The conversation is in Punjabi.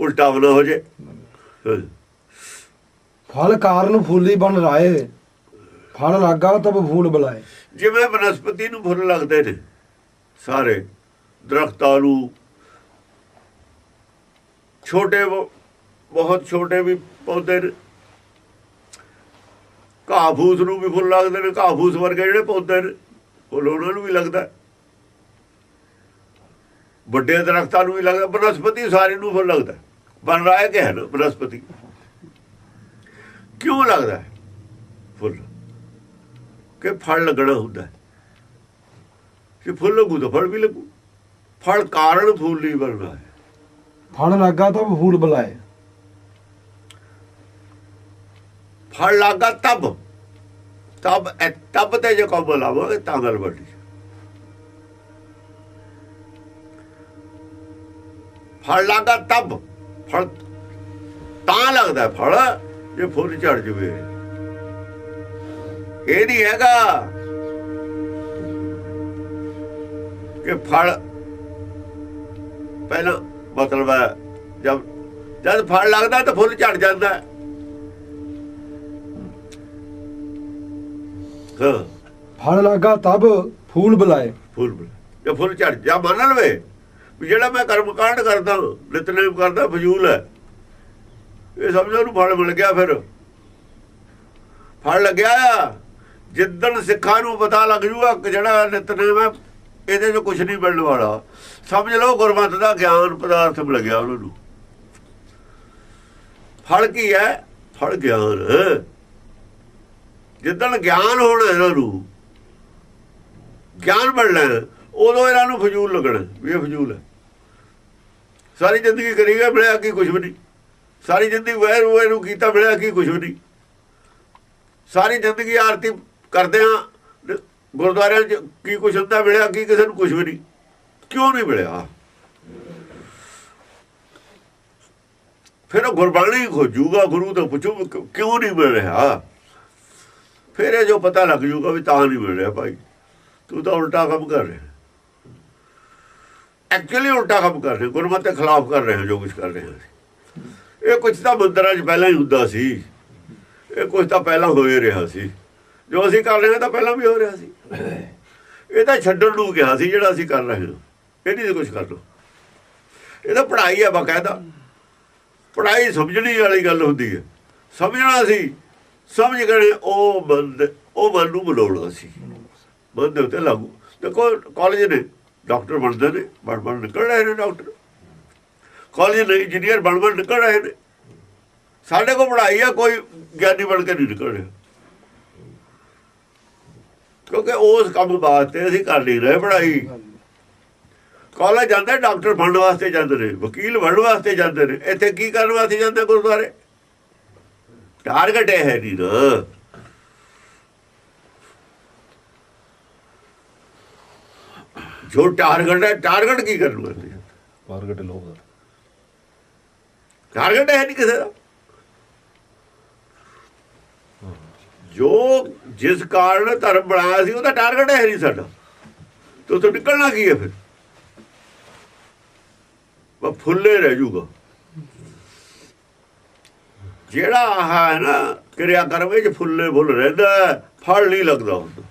ਉਲਟਾ ਬਣਾ ਹੋ ਜੇ। ਫਲ ਕਾਰਨ ਫੁੱਲੀ ਬਨ ਰਾਏ ਫਲ ਲਾਗਾ ਤਬ ਫੂਲ ਬੁਲਾਏ। ਜਿਵੇਂ ਬਨਸਪਤੀ ਨੂੰ ਫੁੱਲ ਲੱਗਦੇ ਨੇ ਸਾਰੇ ਦਰਖਤਾਂ ਨੂੰ। ਛੋਟੇ ਬਹੁ- ਬਹੁਤ ਛੋਟੇ ਵੀ ਪੌਦੇ ਘਾਹ ਫੂਸ ਨੂੰ ਵੀ ਫੁੱਲ ਲੱਗਦੇ ਨੇ ਘਾਹ ਫੂਸ ਵਰਗੇ ਜਿਹੜੇ ਪੌਦੇ ਨੇ ਫੁੱਲ ਉਹਨਾਂ ਨੂੰ ਵੀ ਲੱਗਦਾ। ਵੱਡੇ ਦਰਖਤਾਂ ਨੂੰ ਵੀ ਲੱਗਦਾ ਬਨਸਪਤੀ ਸਾਰੇ ਨੂੰ ਫੁੱਲ ਲੱਗਦਾ। ਹੈ। ਬਨ ਰਾਏ ਕਿ ਹੈ ਨਾ ਬਨਸਪਤੀ। ਕਿਉਂ ਲੱਗਦਾ ਹੈ? ਫੁੱਲ। ਕਿ ਫਲ ਲੱਗਣਾ ਹੁੰਦਾ ਹੈ। ਕਿ ਫੁੱਲ ਲੱਗੂ ਤਾਂ ਫਲ ਵੀ ਲੱਗੂ। ਫਲ ਕਾਰਨ ਫੁੱਲ ਨਹੀਂ ਬਣਦਾ ਹੈ। ਫਲ ਲਾਗਾ ਤਬ ਫੂਲ ਬੁਲਾਏ। ਫਲ ਲੱਗਾ ਤਬ। ਤਬ ਤਬ ਤੇ ਜੇ ਕੋ ਬੁਲਾਵਾਂਗੇ ਤਾਂ ਗੱਲ ਬਣੀ ਫਲ ਲੱਗਾ ਤਬ। ਫਲ ਤਾਂ ਲੱਗਦਾ ਫਲ ਜੇ ਫੁੱਲ ਝੜ ਜਵੇ। ਇਹ ਨਹੀਂ ਹੈਗਾ ਕਿ ਫਲ ਪਹਿਲਾਂ ਮਤਲਬ ਹੈ ਜਦ ਜਦ ਫਲ ਲੱਗਦਾ ਤਾਂ ਫੁੱਲ ਝੜ ਜਾਂਦਾ ਹੈ। ਫਲ ਲਾਗਾ ਤਬ ਫੂਲ ਬੁਲਾਏ। ਫੁੱਲ ਜੇ ਫੁੱਲ ਝੜ ਜਾ ਮੰਨ ਲਵੇ ਜਿਹੜਾ ਮੈਂ ਕਰਮ ਕਾਂਡ ਕਰਦਾ, ਨਿਤਨੇਮ ਕਰਦਾ, ਫਜ਼ੂਲ ਹੈ। ਇਹ ਸਮਝੋ ਨੂੰ ਫਲ ਮਿਲ ਗਿਆ ਫਿਰ। ਫਲ ਲੱਗਿਆ ਜਿੱਦਣ ਸਿੱਖਾਂ ਨੂੰ ਪਤਾ ਲੱਗ ਜੂਗਾ ਜਿਹੜਾ ਨਿਤਨੇਮ ਹੈ, ਇਹਦੇ 'ਚ ਕੁਝ ਨਹੀਂ ਮਿਲਣ ਵਾਲਾ। ਸਮਝ ਲਓ, ਗੁਰਮਤਿ ਦਾ ਗਿਆਨ ਪਦਾਰਥ ਮਿਲ ਗਿਆ ਉਹਨਾਂ ਨੂੰ। ਫਲ ਕੀ ਹੈ? ਫਲ ਗਿਆਨ। ਜਿੱਦਣ ਗਿਆਨ ਹੋਣਾ ਇਹਨਾਂ ਨੂੰ, ਗਿਆਨ ਮਿਲਣਾ, ਉਦੋਂ ਇਹਨਾਂ ਨੂੰ ਫਜ਼ੂਲ ਲੱਗਣਾ, ਵੀ ਇਹ ਫਜ਼ੂਲ ਹੈ। ਸਾਰੀ ਜ਼ਿੰਦਗੀ ਕਰੀਗਾ ਮਿਲਿਆ ਕੀ ਕੁਝ ਵੀ ਨਹੀਂ। ਸਾਰੀ ਜ਼ਿੰਦਗੀ ਵੈਰ ਹੋਏ ਕੀਤਾ, ਮਿਲਿਆ ਕੀ ਕੁਝ ਵੀ ਨਹੀਂ। ਸਾਰੀ ਜ਼ਿੰਦਗੀ ਆਰਤੀ ਕਰਦੇ ਆ, ਗੁਰਦੁਆਰਿਆਂ 'ਚ ਕੀ ਕੁਝ ਹੁੰਦਾ, ਮਿਲਿਆ ਕੀ ਕਿਸੇ ਨੂੰ ਕੁਝ ਵੀ ਨਹੀਂ। ਕਿਉਂ ਨਹੀਂ ਮਿਲਿਆ? ਫਿਰ ਉਹ ਗੁਰਬਾਣੀ ਖੋਜੂਗਾ, ਗੁਰੂ ਤੋਂ ਪੁੱਛੂ ਕਿਉਂ- ਕਿਉਂ ਨਹੀਂ ਮਿਲ ਰਿਹਾ? ਫਿਰ ਇਹ ਜੋ ਪਤਾ ਲੱਗ ਜੂਗਾ ਵੀ ਤਾਂ ਨਹੀਂ ਮਿਲ ਰਿਹਾ ਭਾਈ। ਤੂੰ ਤਾਂ ਉਲਟਾ ਕੰਮ ਕਰ ਰਿਹਾ। ਐਕਚੁਅਲੀ ਉਲਟਾ ਕੰਮ ਕਰ ਰਹੇ ਗੁਰਮਤਿ ਦੇ ਖਿਲਾਫ ਕਰ ਰਹੇ ਹੋ, ਜੋ ਕੁਝ ਕਰ ਰਹੇ ਹੋ ਇਹ ਕੁਝ ਤਾਂ ਮੰਦਰਾਂ 'ਚ ਪਹਿਲਾਂ ਹੀ ਹੁੰਦਾ ਸੀ। ਇਹ ਕੁਝ ਤਾਂ ਪਹਿਲਾਂ ਹੋਏ ਰਿਹਾ ਸੀ। ਜੋ ਅਸੀਂ ਕਰ ਰਹੇ ਹਾਂ ਤਾਂ ਪਹਿਲਾਂ ਵੀ ਹੋ ਰਿਹਾ ਸੀ। ਇਹ ਤਾਂ ਛੱਡਣ ਨੂੰ ਕਿਹਾ ਸੀ, ਜਿਹੜਾ ਅਸੀਂ ਕਰ ਰਹੇ ਹਾਂ। ਇਹ ਨਹੀਂ ਕੁਝ ਕਰ ਲੋ ਇਹ ਤਾਂ ਪੜ੍ਹਾਈ ਹੈ ਬਕਾਇਦਾ। ਪੜ੍ਹਾਈ ਸਮਝਣੀ ਵਾਲੀ ਗੱਲ ਹੁੰਦੀ ਹੈ। ਸਮਝਣਾ ਸੀ। ਸਮਝ ਗਏ ਉਹ ਬੰਦ, ਉਹ ਮਨ ਨੂੰ ਬੁਲਾਉਣਾ ਸੀ। ਮਨ ਦੇ ਉੱਤੇ ਲਾਗੂ। ਦੇਖੋ ਕਾਲਜ ਨੇ ਡਾਕਟਰ ਬਣਦੇ ਨੇ ਬਣ ਬਣ ਨਿਕਲ ਰਹੇ ਨੇ ਡਾਕਟਰ। ਕਾਲਜ ਨੇ ਇੰਜੀਨੀਅਰ ਬਣ ਬਣ ਨਿਕਲ ਰਹੇ ਨੇ। ਸਾਡੇ ਕੋਲ ਪੜ੍ਹਾਈ ਆ, ਕੋਈ ਗਿਆਨੀ ਬਣ ਕੇ ਨਹੀਂ ਨਿਕਲ ਰਿਹਾ। ਕਿਉਂਕਿ ਉਸ ਕੰਮ ਵਾਸਤੇ ਅਸੀਂ ਕਰ ਨਹੀਂ ਰਹੇ ਪੜ੍ਹਾਈ। ਕਾਲਜ ਜਾਂਦੇ, ਡਾਕਟਰ ਬਣਨ ਵਾਸਤੇ ਜਾਂਦੇ ਨੇ, ਵਕੀਲ ਬਣਨ ਵਾਸਤੇ ਜਾਂਦੇ ਨੇ। ਇੱਥੇ ਕੀ ਕਰਨ ਵਾਸਤੇ ਜਾਂਦੇ ਗੁਰਦੁਆਰੇ? ਟਾਰਗੇਟ ਇਹ ਹੈ ਨਹੀਂ ਨਾ। ਜੋ ਟਾਰਗੇਟ ਹੈ ਟਾਰਗੇਟ ਕੀ ਕਰਨ ਲੋਕ ਦਾ। ਟਾਰਗੇਟ ਹੈ ਨਹੀਂ ਕਿਸੇ ਦਾ। ਜੋ ਜਿਸ ਕਾਰਨ ਧਰਮ ਬਣਾਇਆ ਸੀ ਉਹਦਾ ਟਾਰਗੇਟ ਹੈ ਨਹੀਂ ਸਾਡਾ। ਤੇ ਉੱਥੋਂ ਨਿਕਲਣਾ ਕੀ ਹੈ ਫਿਰ? ਉਹ ਫੁੱਲੇ ਰਹਿ ਜੂਗਾ ਜਿਹੜਾ ਆਹ ਹੈ ਨਾ ਕਿਰਿਆ ਕਰਮ ਵਿੱਚ ਫੁੱਲੇ ਫੁੱਲ ਰਹਿੰਦਾ ਫਲ ਨਹੀਂ ਲੱਗਦਾ ਹੁੰਦਾ।